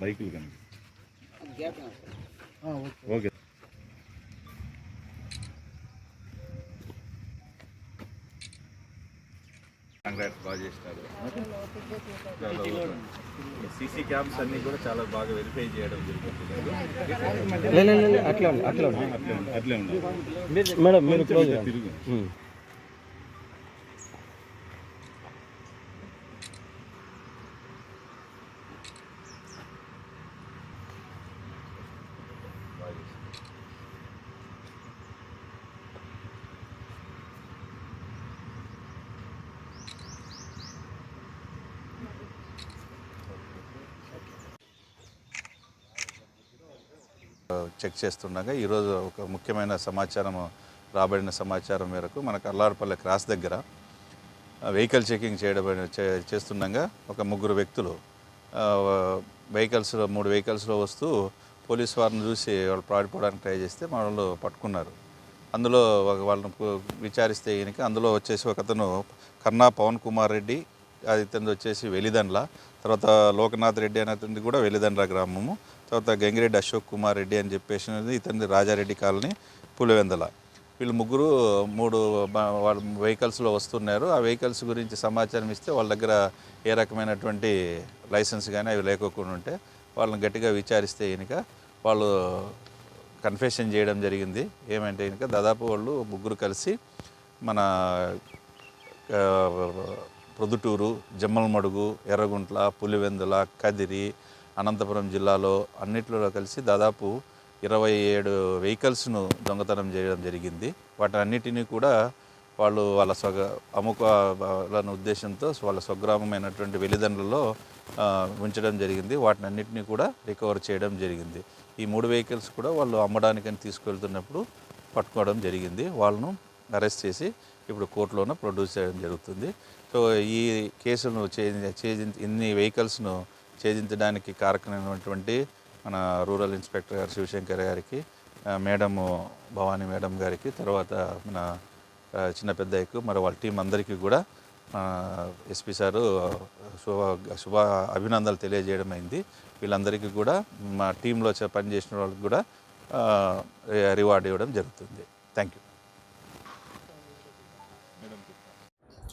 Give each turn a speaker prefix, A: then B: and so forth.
A: బైకులు కానీ
B: gap
A: okay congrats బాగా చేసినారు సీసీ క్యామ్స్ అన్ని కూడా చాలా బాగా వెరిఫై చేయడం జరుగుతుంది
C: అట్లా ఉండి అట్లా ఉండి
A: అట్లే ఉంది, అట్లే ఉండాలి
C: మేడం మీరు క్లోజ్
A: కొంచెం తిరుగు చెక్ చేస్తుండగా ఈరోజు ఒక ముఖ్యమైన సమాచారం రాబడిన సమాచారం మేరకు మనకు అల్లారపల్లె క్రాస్ దగ్గర వెహికల్ చెకింగ్ చేయడం చే- చేస్తుండగా ఒక ముగ్గురు వ్యక్తులు వెహికల్స్లో మూడు వెహికల్స్లో వస్తూ పోలీస్ వారిని చూసి వాళ్ళు పాడిపోవడానికి ట్రై చేస్తే వాళ్ళు పట్టుకున్నారు. అందులో వాళ్ళని విచారిస్తే ఈయనకి అందులో వచ్చేసి ఒక అతను కన్నా పవన్ కుమార్ రెడ్డి అది ఇతను వచ్చేసి వెలిదండ్ల తర్వాత లోకనాథ్ రెడ్డి అనేటువంటి కూడా వెలిదండ్ర గ్రామము. తర్వాత గంగిరెడ్డి అశోక్ కుమార్ రెడ్డి అని చెప్పేసి ఇతని రాజారెడ్డి కాలనీ పులివెందల. వీళ్ళు ముగ్గురు మూడు వాళ్ళ వెహికల్స్లో వస్తున్నారు. ఆ వెహికల్స్ గురించి సమాచారం ఇస్తే వాళ్ళ దగ్గర ఏ రకమైనటువంటి లైసెన్స్ కానీ అవి లేకోకుండా ఉంటే వాళ్ళని గట్టిగా విచారిస్తే ఈయనక వాళ్ళు కన్ఫెషన్ చేయడం జరిగింది. ఏమంటే కనుక దాదాపు వాళ్ళు ముగ్గురు కలిసి మన ప్రొద్దుటూరు జమ్మలమడుగు ఎర్రగుంట్ల పులివెందుల కదిరి అనంతపురం జిల్లాలో అన్నిటిలో కలిసి దాదాపు ఇరవై ఏడు వెహికల్స్ను దొంగతనం చేయడం జరిగింది. వాటన్నిటినీ కూడా వాళ్ళు వాళ్ళ స్వగ అమ్ముకోవాలన్న ఉద్దేశంతో వాళ్ళ స్వగ్రామమైనటువంటి వెలిదండ్రులలో ఉంచడం జరిగింది. వాటిని అన్నిటినీ కూడా రికవర్ చేయడం జరిగింది. ఈ మూడు వెహికల్స్ కూడా వాళ్ళు అమ్మడానికని తీసుకెళ్తున్నప్పుడు పట్టుకోవడం జరిగింది. వాళ్ళను అరెస్ట్ చేసి ఇప్పుడు కోర్టులోనూ ప్రొడ్యూస్ చేయడం జరుగుతుంది. సో ఈ కేసును ఛేది ఇన్ని వెహికల్స్ను ఛేదించడానికి కారకమైనటువంటి మన రూరల్ ఇన్స్పెక్టర్ గారు శివశంకర్ గారికి మేడము భవానీ మేడం గారికి తర్వాత మన చిన్న పెద్దయ్యకు మరి వాళ్ళ టీం అందరికీ కూడా ఎస్పీ సారు శుభ శుభ అభినందనలు తెలియజేయడం అయింది. వీళ్ళందరికీ కూడా మా టీంలో చే- పనిచేసిన వాళ్ళకి కూడా రివార్డ్ ఇవ్వడం జరుగుతుంది. Thank you